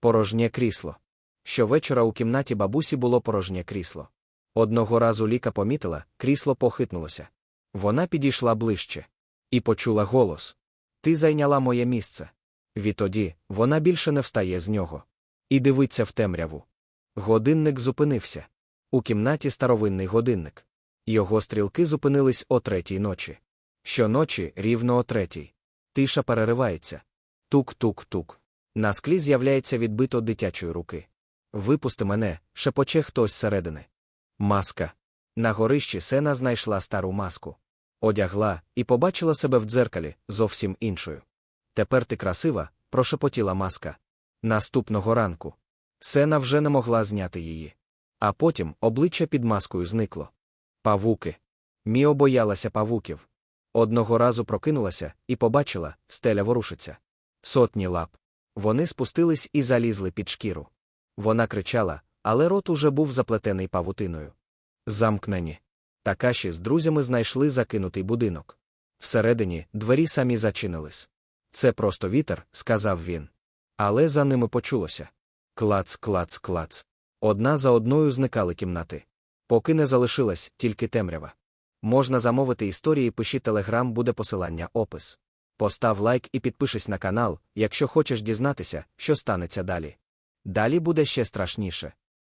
Порожнє крісло. Щовечора у кімнаті бабусі було порожнє крісло. Одного разу Ліка помітила, крісло похитнулося. Вона підійшла ближче і почула голос: Ти зайняла моє місце. Відтоді вона більше не встає з нього. І дивиться в темряву. Годинник зупинився. У кімнаті старовинний годинник. Його стрілки зупинились о третій ночі. Щоночі рівно о третій. Тиша переривається. Тук-тук-тук. На склі з'являється відбито дитячої руки. Випусти мене, шепоче хтось зсередини. Маска. На горищі сена знайшла стару маску. Одягла і побачила себе в дзеркалі зовсім іншою. Тепер ти красива, прошепотіла маска. Наступного ранку. Сена вже не могла зняти її. А потім обличчя під маскою зникло. Павуки. Міо боялася павуків. Одного разу прокинулася і побачила, стеля ворушиться. Сотні лап. Вони спустились і залізли під шкіру. Вона кричала, але рот уже був заплетений павутиною. Замкнені. Такаші з друзями знайшли закинутий будинок. Всередині двері самі зачинились. Це просто вітер, сказав він. Але за ними почулося. Клац, клац, клац. Одна за одною зникали кімнати. Поки не залишилась тільки темрява. Можна замовити історії, пиши телеграм, буде посилання опис. Постав лайк і підпишись на канал, якщо хочеш дізнатися, що станеться далі. Далі буде ще страшніше.